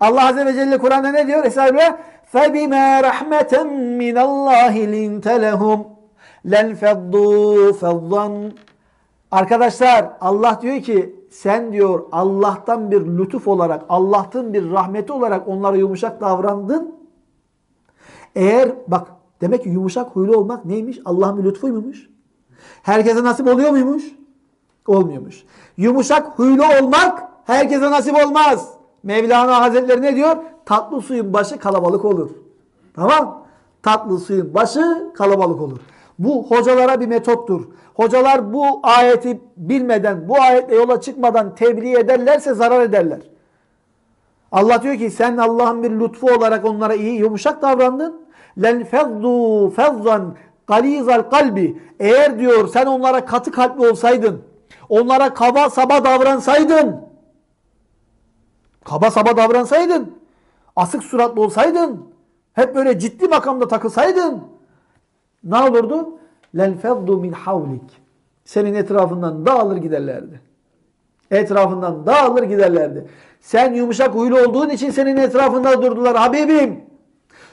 Allah Azze ve Celle Kur'an'da ne diyor? Estağfirullah. فَبِمَا رَحْمَةً مِنَ اللّٰهِ لِنْتَ لَهُمْ لَنْ فَضُّوا فَضًّا Arkadaşlar Allah diyor ki sen diyor Allah'tan bir lütuf olarak, Allah'tan bir rahmeti olarak onlara yumuşak davrandın. Eğer bak demek ki yumuşak huylu olmak neymiş? Allah'ın bir lütfuymuş. Herkese nasip oluyor muymuş? Olmuyormuş. Yumuşak huylu olmak herkese nasip olmaz. Mevlana Hazretleri ne diyor? Tatlı suyun başı kalabalık olur. Tamam? Tatlı suyun başı kalabalık olur. Bu hocalara bir metottur. Hocalar bu ayeti bilmeden, bu ayetle yola çıkmadan tebliğ ederlerse zarar ederler. Allah diyor ki sen Allah'ın bir lütfu olarak onlara iyi yumuşak davrandın. Len fezzu fezzan galizal kalbi. Eğer diyor sen onlara katı kalpli olsaydın, onlara kaba saba davransaydın, kaba saba davransaydın, asık suratlı olsaydın, hep böyle ciddi makamda takılsaydın, ne olurdu? Len fezzu min havlik. Senin etrafından dağılır giderlerdi. Etrafından dağılır giderlerdi. Sen yumuşak huylu olduğun için senin etrafında durdular Habibim.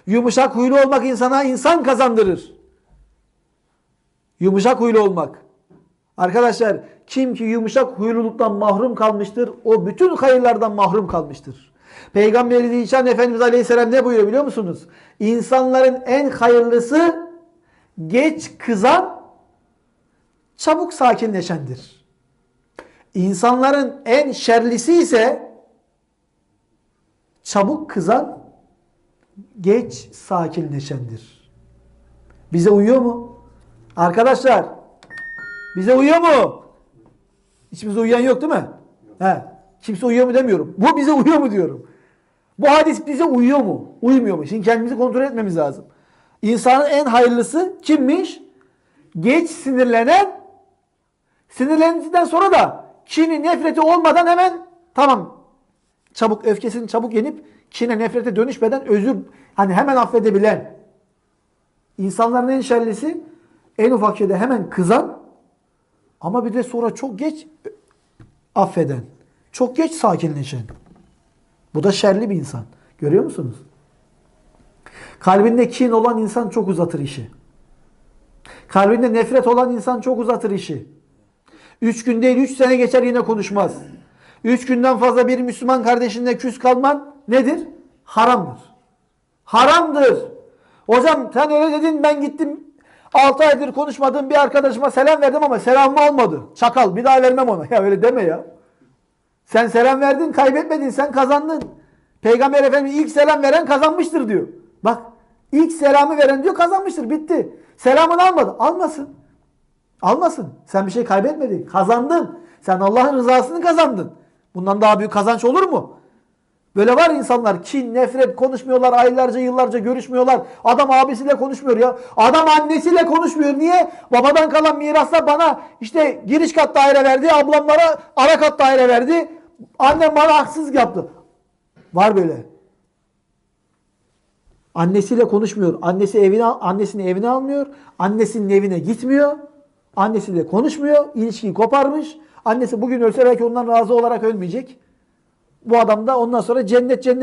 Yumuşak huylu olmak insana insan kazandırır. Yumuşak huylu olmak. Arkadaşlar kim ki yumuşak huyluluktan mahrum kalmıştır o bütün hayırlardan mahrum kalmıştır. Peygamberimiz İsa Efendimiz Aleyhisselam ne buyuruyor biliyor musunuz? İnsanların en hayırlısı geç kızan çabuk sakinleşendir. İnsanların en şerlisi ise çabuk kızan geç sakinleşendir. Bize uyuyor mu? Arkadaşlar bize uyuyor mu? İçimizde uyuyan yok değil mi? He. Kimse uyuyor mu demiyorum. Bu bize uyuyor mu diyorum. Bu hadis bize uyuyor mu? Uymuyor mu? Şimdi kendimizi kontrol etmemiz lazım. İnsanın en hayırlısı kimmiş? Geç sinirlenen, sinirlendikten sonra da kini, nefreti olmadan hemen tamam çabuk öfkesini çabuk yenip kine, nefrete dönüşmeden özür hani hemen affedebilen. İnsanların en şerlisi en ufak şeyde hemen kızan ama bir de sonra çok geç affeden. Çok geç sakinleşen. Bu da şerli bir insan. Görüyor musunuz? Kalbinde kin olan insan çok uzatır işi. Kalbinde nefret olan insan çok uzatır işi. Üç gün değil üç sene geçer yine konuşmaz. Üç günden fazla bir Müslüman kardeşinle küs kalman nedir? Haramdır. Haramdır. Hocam sen öyle dedin ben gittim 6 aydır konuşmadığım bir arkadaşıma selam verdim ama selamım olmadı. Çakal bir daha vermem ona. Ya öyle deme ya. Sen selam verdin kaybetmedin sen kazandın. Peygamber Efendimiz ilk selam veren kazanmıştır diyor. Bak ilk selamı veren diyor kazanmıştır bitti. Selamını almadı. Almasın. Almasın. Sen bir şey kaybetmedin. Kazandın. Sen Allah'ın rızasını kazandın. Bundan daha büyük kazanç olur mu? Böyle var insanlar kin, nefret konuşmuyorlar aylarca yıllarca görüşmüyorlar. Adam abisiyle konuşmuyor ya. Adam annesiyle konuşmuyor. Niye? Babadan kalan mirasla bana işte giriş kat daire verdi. Ablamlara ara kat daire verdi. Annem bana haksızlık yaptı. Var böyle. Annesiyle konuşmuyor. Annesi evine annesini evine almıyor. Annesinin evine gitmiyor. Annesiyle konuşmuyor. İlişkiyi koparmış. Annesi bugün ölse belki ondan razı olarak ölmeyecek. Bu adam da ondan sonra cennet cennet